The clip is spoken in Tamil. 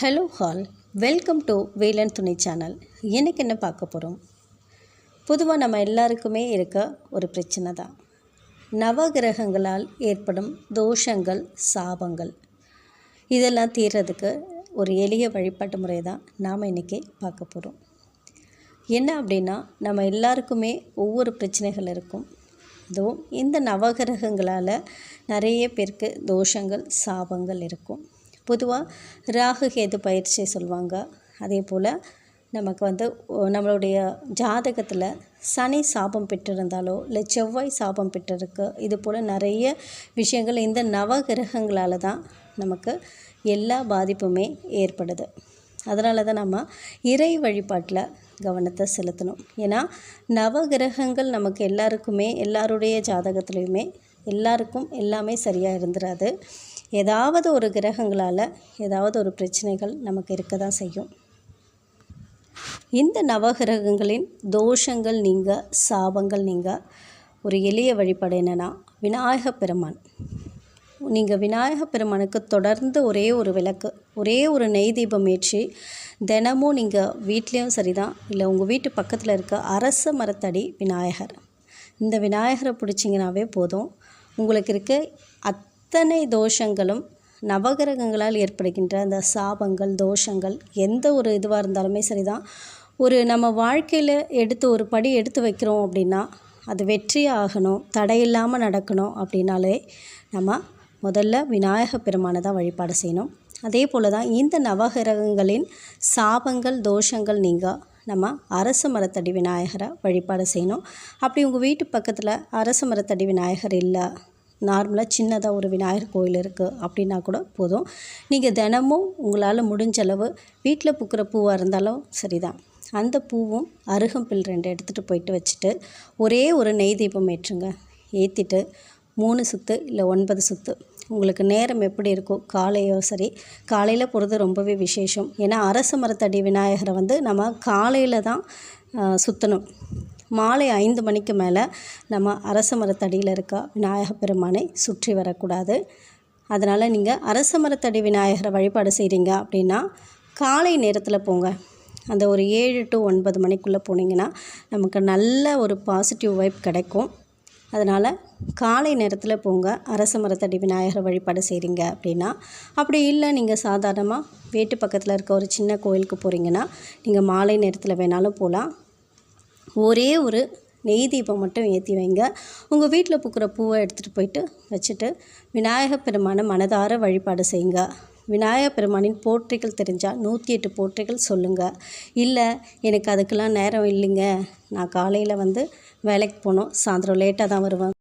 Hello all welcome to Velan Thunai channel எனக்கு என்ன பார்க்க போகிறோம் பொதுவாக நம்ம எல்லாருக்குமே இருக்க ஒரு பிரச்சனை தான். நவகிரகங்களால் ஏற்படும் தோஷங்கள் சாபங்கள். இதெல்லாம் தீர்றதுக்கு ஒரு எளிய வழிபாட்டு முறை தான் நாம் இன்றைக்கி பார்க்க போகிறோம் என்ன அப்படின்னா நம்ம எல்லாருக்குமே ஒவ்வொரு பிரச்சனைகள் இருக்கும். அதுவும் இந்த நவகிரகங்களால் நிறைய பேருக்கு தோஷங்கள் சாபங்கள் இருக்கும். பொதுவாக ராகு கேது பயிற்சி சொல்லுவாங்க அதே போல் நமக்கு வந்து நம்மளுடைய ஜாதகத்தில் சனி சாபம் பெற்றிருந்தாலோ இல்லை செவ்வாய் சாபம் பெற்றிருக்கு இது போல் நிறைய விஷயங்கள் இந்த நவகிரகங்களால் தான் நமக்கு எல்லா பாதிப்புமே ஏற்படுது. அதனால தான் நம்ம இறை வழிபாட்டில் கவனத்தை செலுத்தணும். ஏன்னா நவகிரகங்கள் நமக்கு எல்லாருக்குமே எல்லாருடைய ஜாதகத்துலேயுமே எல்லாருக்கும் எல்லாமே சரியாக இருந்துராது. ஏதாவது ஒரு கிரகங்களால் ஏதாவது ஒரு பிரச்சனைகள் நமக்கு இருக்க தான் செய்யும். இந்த நவகிரகங்களின் தோஷங்கள் நீங்கள் சாபங்கள் நீங்கள் ஒரு எளிய வழிபாடு என்னென்னா விநாயக பெருமான். நீங்கள் விநாயக பெருமானுக்கு தொடர்ந்து ஒரே ஒரு விளக்கு ஒரே ஒரு நெய் தீபம் ஏற்றி தினமும் நீங்கள் வீட்லேயும் சரி தான் இல்லை உங்கள் வீட்டு பக்கத்தில் இருக்க அரச மரத்தடி விநாயகர். இந்த விநாயகரை பிடிச்சிங்கனாவே போதும். உங்களுக்கு இருக்க அத் அத்தனை தோஷங்களும் நவகிரகங்களால் ஏற்படுகின்ற அந்த சாபங்கள் தோஷங்கள் எந்த ஒரு இதுவாக இருந்தாலுமே சரிதான். ஒரு நம்ம வாழ்க்கையில் எடுத்து ஒரு படி எடுத்து வைக்கிறோம் அப்படின்னா அது வெற்றி ஆகணும் தடையில்லாமல் நடக்கணும் அப்படின்னாலே நம்ம முதல்ல விநாயக பெருமானை தான் வழிபாடு செய்யணும். அதே போல் தான் இந்த நவகிரகங்களின் சாபங்கள் தோஷங்கள் நீங்கள் நம்ம அரச மரத்தடி விநாயகரை வழிபாடு செய்யணும். அப்படி உங்கள் வீட்டு பக்கத்தில் அரச மரத்தடி விநாயகர் இல்லை நார்மலாக சின்னதாக ஒரு விநாயகர் கோயில் இருக்குது அப்படின்னா கூட போதும். நீங்கள் தினமும் உங்களால் முடிஞ்ச அளவு வீட்டில் பூக்கிற பூவாக இருந்தாலும் சரிதான். அந்த பூவும் அருகம்பில் ரெண்டு எடுத்துகிட்டு போயிட்டு வச்சுட்டு ஒரே ஒரு நெய் தீபம் ஏற்றுங்க. ஏற்றிட்டு மூணு சுற்று இல்லை ஒன்பது சுற்று உங்களுக்கு நேரம் எப்படி இருக்கோ காலையோ சரி காலையில் போகிறது ரொம்பவே விசேஷம். ஏன்னா அரச மரத்தடி விநாயகரை வந்து நம்ம காலையில் தான் சுற்றணும் மாலை ஐந்து மணிக்கு மேலே நம்ம அரச மரத்தடியில் இருக்க விநாயக பெருமானை சுற்றி வரக்கூடாது. அதனால் நீங்கள் அரச மரத்தடி விநாயகரை வழிபாடு செய்கிறீங்க அப்படின்னா காலை நேரத்தில் போங்க. அந்த ஒரு ஏழு டு ஒன்பது மணிக்குள்ளே போனீங்கன்னா நமக்கு நல்ல ஒரு பாசிட்டிவ் வைப் கிடைக்கும். அதனால் காலை நேரத்தில் போங்க அரச மரத்தடி விநாயகரை வழிபாடு செய்கிறீங்க அப்படின்னா. அப்படி இல்லை நீங்கள் சாதாரணமாக வீட்டு பக்கத்தில் இருக்க ஒரு சின்ன கோயிலுக்கு போகிறீங்கன்னா நீங்கள் மாலை நேரத்தில் வேணாலும் போகலாம் ஒரே ஒரு நெய் தீபம் மட்டும் ஏற்றி வைங்க. உங்கள் வீட்டில் பூக்கிற பூவை எடுத்துகிட்டு போயிட்டு வச்சுட்டு விநாயகப் பெருமானை மனதார வழிபாடு செய்யுங்க. விநாயகப் பெருமானின் போற்றிகள் தெரிஞ்சால் நூற்றி எட்டு போற்றிகள் சொல்லுங்கள் இல்லை எனக்கு அதுக்கெல்லாம் நேரம் இல்லைங்க. நான் காலையில் வந்து வேலைக்கு போகணும் சாயந்தரம் லேட்டாக தான் வருவேன்.